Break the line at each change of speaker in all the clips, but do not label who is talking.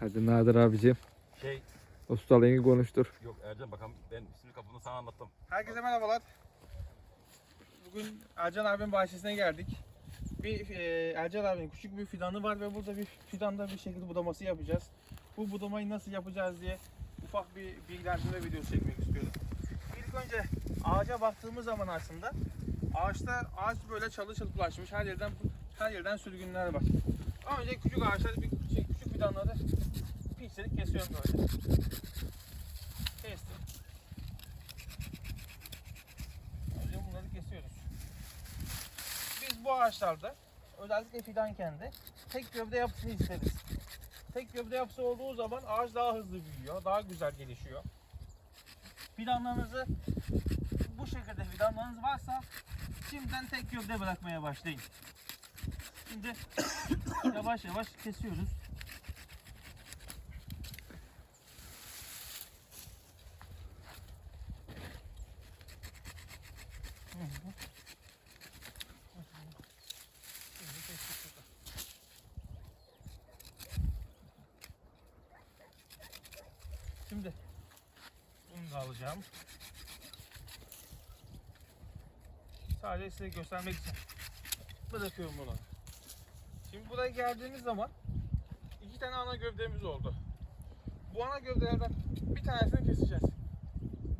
Nadir abicim.
Şey
Ustalığını konuştur.
yok Ercan bakalım ben sivil kapını sana anlattım.
Herkese merhabalar. Bugün Ercan abinin bahçesine geldik. Bir e, Ercan abinin küçük bir fidanı var ve burada bir fidanda bir şekilde budaması yapacağız. Bu budamayı nasıl yapacağız diye ufak bir bilgilendirme videosu çekmek istiyorum. İlk önce ağaca baktığımız zaman aslında ağaçlar ağaç böyle çalı çırpılaşmış. Her yerden her yerden sürgünler var. Önce küçük ağaçları bir şey, küçük fidanları piçlerik kesiyorum böyle. Kestim. Önce bunları kesiyoruz. Biz bu ağaçlarda özellikle fidanken de tek gövde yapısını isteriz. Tek gövde yapısı olduğu zaman ağaç daha hızlı büyüyor, daha güzel gelişiyor. Fidanlarınızı bu şekilde fidanlarınız varsa şimdiden tek gövde bırakmaya başlayın. Şimdi yavaş yavaş kesiyoruz. Hı hı. Şimdi kestik burada. Şimdi bunu da alacağım. Sadece size göstermek için bırakıyorum bunu. Şimdi buraya geldiğimiz zaman iki tane ana gövdemiz oldu. Bu ana gövdelerden bir tanesini keseceğiz.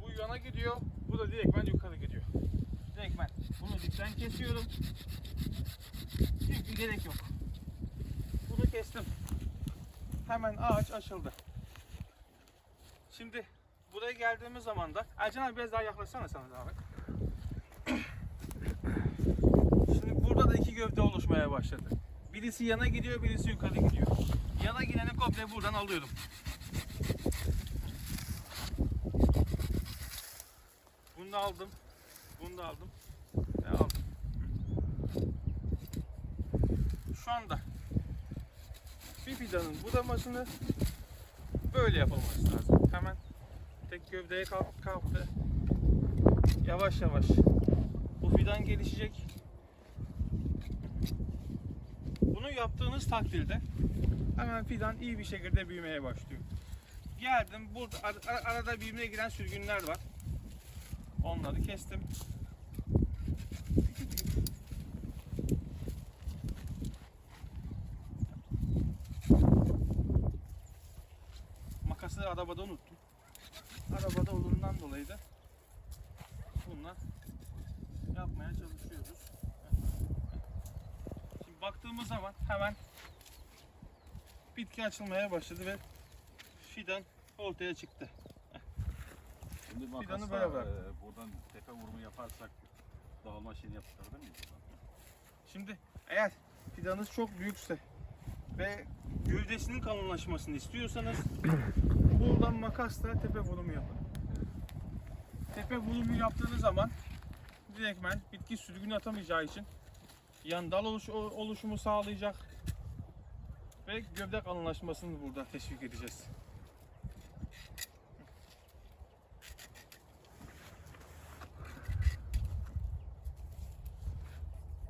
Bu yana gidiyor, bu da direktmen yukarı gidiyor. Direktmen. Bunu dipten kesiyorum. Çünkü gerek yok. Bunu kestim. Hemen ağaç açıldı. Şimdi buraya geldiğimiz zaman da Ercan abi biraz daha yaklaşsana sana zahmet. Şimdi burada da iki gövde oluşmaya başladı. Birisi yana gidiyor, birisi yukarı gidiyor. Yana gideni komple buradan alıyorum. Bunu da aldım. Bunu da aldım. Ve aldım. Şu anda bir fidanın budamasını böyle yapılması lazım. Tek gövdeye kalk, kalktı. Yavaş yavaş bu fidan gelişecek. Bunu yaptığınız takdirde hemen fidan iyi bir şekilde büyümeye başlıyor. Geldim burada ar- ar- arada birbirine giren sürgünler var. Onları kestim. Makası arabada unuttum. Arabada olduğundan dolayı da bununla yapmaya çalışıyoruz. Şimdi baktığımız zaman hemen bitki açılmaya başladı ve fidan ortaya çıktı.
Şimdi makasla
böyle bırak.
e, buradan tepe vurumu yaparsak dağılma şeyini yapıştırır değil miyiz?
Şimdi eğer fidanınız çok büyükse ve gövdesinin kalınlaşmasını istiyorsanız buradan makasla tepe vurumu yapın. Tepe vurumu yaptığınız zaman direktmen bitki sürgün atamayacağı için yan dal oluş- oluşumu sağlayacak ve gövde kalınlaşmasını burada teşvik edeceğiz.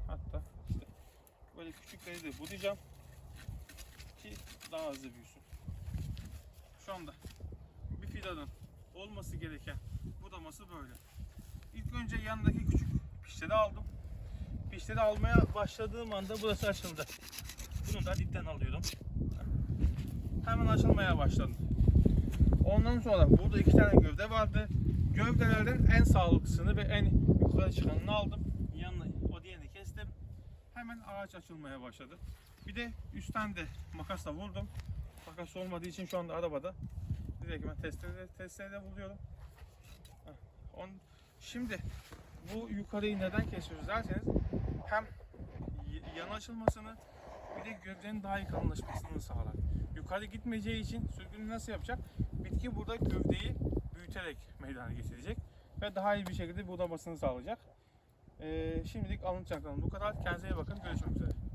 Hatta işte böyle küçükleri de budayacağım ki daha hızlı büyüsün. Anda bir fidanın olması gereken budaması böyle. İlk önce yanındaki küçük pişleri aldım. Pişleri almaya başladığım anda burası açıldı. Bunu da dipten alıyorum. Hemen açılmaya başladı. Ondan sonra burada iki tane gövde vardı. Gövdelerden en sağlıklısını ve en yukarı çıkanını aldım. Yanına o diğerini kestim. Hemen ağaç açılmaya başladı. Bir de üstten de makasla vurdum. Makas olmadığı için şu anda arabada. Direkt ben testereyle, testereyle buluyorum. Heh, On, şimdi bu yukarıyı neden kesiyoruz derseniz hem yan açılmasını bir de gövdenin daha iyi kalınlaşmasını sağlar. Yukarı gitmeyeceği için sürgünü nasıl yapacak? Bitki burada gövdeyi büyüterek meydana getirecek ve daha iyi bir şekilde budamasını sağlayacak. Ee, şimdilik alınacaklarım bu kadar. Kendinize iyi bakın. Görüşmek üzere.